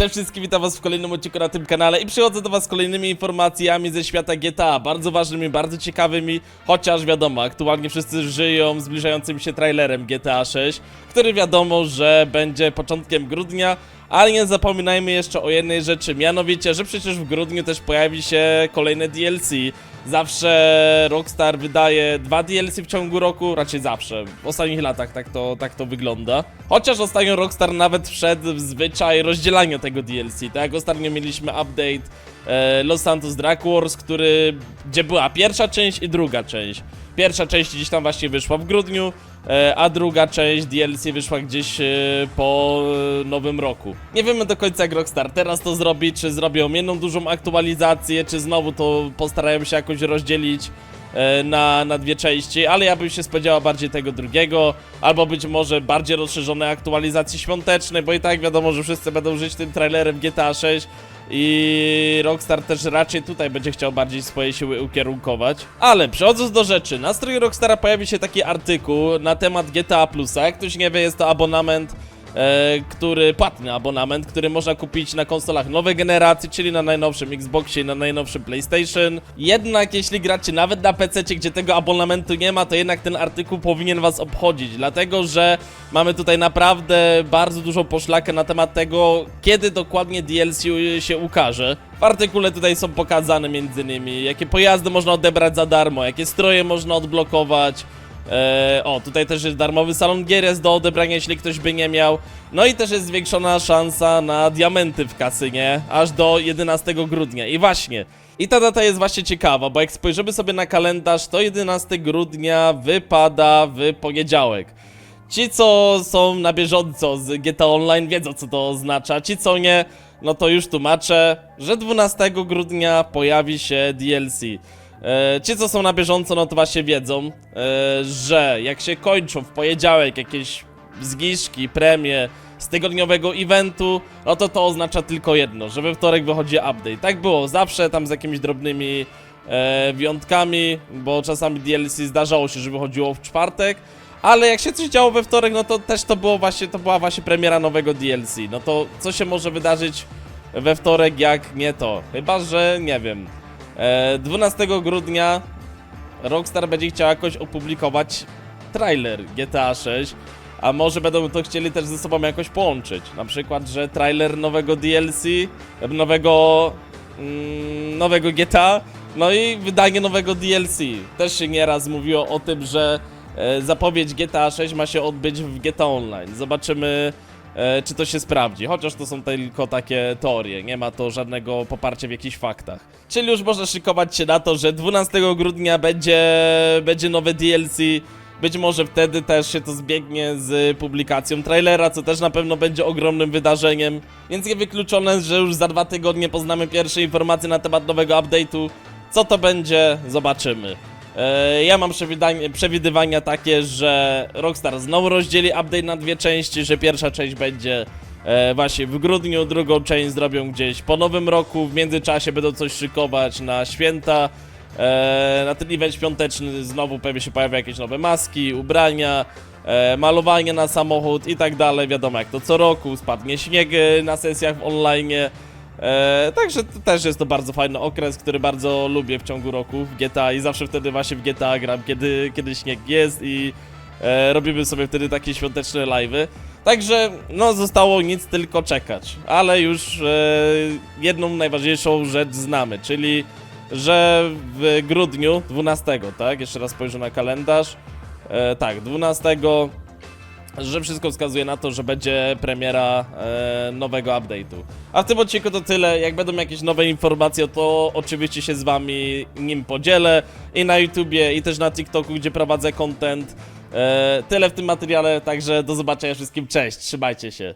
Cześć wszystkim, witam was w kolejnym odcinku na tym kanale i przychodzę do was z kolejnymi informacjami ze świata GTA, bardzo ważnymi, bardzo ciekawymi, chociaż wiadomo, aktualnie wszyscy żyją zbliżającym się trailerem GTA 6, który wiadomo, że będzie początkiem grudnia, ale nie zapominajmy jeszcze o jednej rzeczy, mianowicie, że przecież w grudniu też pojawi się kolejne DLC. Zawsze Rockstar wydaje dwa DLC w ciągu roku, raczej zawsze. W ostatnich latach tak to, tak to wygląda. Chociaż ostatnio Rockstar nawet wszedł w zwyczaj rozdzielania tego DLC. Tak jak ostatnio mieliśmy update Los Santos Drag Wars, który, gdzie była pierwsza część i druga część. Pierwsza część gdzieś tam właśnie wyszła w grudniu, e, a druga część DLC wyszła gdzieś e, po e, nowym roku. Nie wiemy do końca jak Rockstar teraz to zrobi, czy zrobią jedną dużą aktualizację, czy znowu to postarają się jakoś rozdzielić e, na, na dwie części, ale ja bym się spodziewał bardziej tego drugiego, albo być może bardziej rozszerzonej aktualizacji świątecznej, bo i tak wiadomo, że wszyscy będą żyć tym trailerem GTA 6 i Rockstar też raczej tutaj będzie chciał bardziej swoje siły ukierunkować. Ale przechodząc do rzeczy, na stronie Rockstara pojawi się taki artykuł na temat GTA Plusa. Jak ktoś nie wie, jest to abonament który, płatny abonament, który można kupić na konsolach nowej generacji, czyli na najnowszym Xboxie i na najnowszym PlayStation. Jednak jeśli gracie nawet na PC, gdzie tego abonamentu nie ma, to jednak ten artykuł powinien was obchodzić, dlatego że mamy tutaj naprawdę bardzo dużą poszlakę na temat tego, kiedy dokładnie DLC się ukaże. W artykule tutaj są pokazane innymi, jakie pojazdy można odebrać za darmo, jakie stroje można odblokować, Eee, o, tutaj też jest darmowy salon gier jest do odebrania, jeśli ktoś by nie miał. No i też jest zwiększona szansa na diamenty w kasynie, aż do 11 grudnia. I właśnie, i ta data jest właśnie ciekawa, bo jak spojrzymy sobie na kalendarz, to 11 grudnia wypada w poniedziałek. Ci, co są na bieżąco z GTA Online, wiedzą, co to oznacza. Ci, co nie, no to już tłumaczę, że 12 grudnia pojawi się DLC. E, ci, co są na bieżąco, no to właśnie wiedzą, e, że jak się kończą w poniedziałek jakieś zniżki, premie z tygodniowego eventu, no to to oznacza tylko jedno, że we wtorek wychodzi update. Tak było zawsze, tam z jakimiś drobnymi e, wyjątkami, bo czasami DLC zdarzało się, że wychodziło w czwartek, ale jak się coś działo we wtorek, no to też to było właśnie, to była właśnie premiera nowego DLC. No to co się może wydarzyć we wtorek, jak nie to? Chyba, że nie wiem. E, 12 grudnia Rockstar będzie chciał jakoś opublikować trailer GTA 6, a może będą to chcieli też ze sobą jakoś połączyć. Na przykład, że trailer nowego DLC, e, nowego mm, nowego GTA, no i wydanie nowego DLC. Też się nieraz mówiło o tym, że e, zapowiedź GTA 6 ma się odbyć w GTA Online. Zobaczymy e, czy to się sprawdzi, chociaż to są tylko takie teorie, nie ma to żadnego poparcia w jakichś faktach. Czyli już można szykować się na to, że 12 grudnia będzie, będzie nowe DLC, być może wtedy też się to zbiegnie z publikacją trailera, co też na pewno będzie ogromnym wydarzeniem, więc niewykluczone, że już za dwa tygodnie poznamy pierwsze informacje na temat nowego update'u. Co to będzie, zobaczymy. E, Ja mam przewidywania takie, że Rockstar znowu rozdzieli update na dwie części, że pierwsza część będzie e, właśnie w grudniu, drugą część zrobią gdzieś po nowym roku, w międzyczasie będą coś szykować na święta, e, na ten event świąteczny znowu pewnie się pojawią jakieś nowe maski, ubrania, malowanie na samochód i tak dalej, wiadomo jak to co roku, spadnie śnieg na sesjach online, E, także to też jest to bardzo fajny okres, który bardzo lubię w ciągu roku w GTA i zawsze wtedy właśnie w GTA gram, kiedy, kiedy śnieg jest i e, robimy sobie wtedy takie świąteczne live'y. Także no zostało nic tylko czekać, ale już e, jedną najważniejszą rzecz znamy, czyli że w grudniu 12, tak? Jeszcze raz spojrzę na kalendarz. E, tak, 12 że wszystko wskazuje na to, że będzie premiera e, nowego update'u. A w tym odcinku to tyle. Jak będą jakieś nowe informacje, to oczywiście się z wami nim podzielę. I na YouTubie, i też na TikToku, gdzie prowadzę content. E, tyle w tym materiale, także do zobaczenia wszystkim. Cześć, trzymajcie się.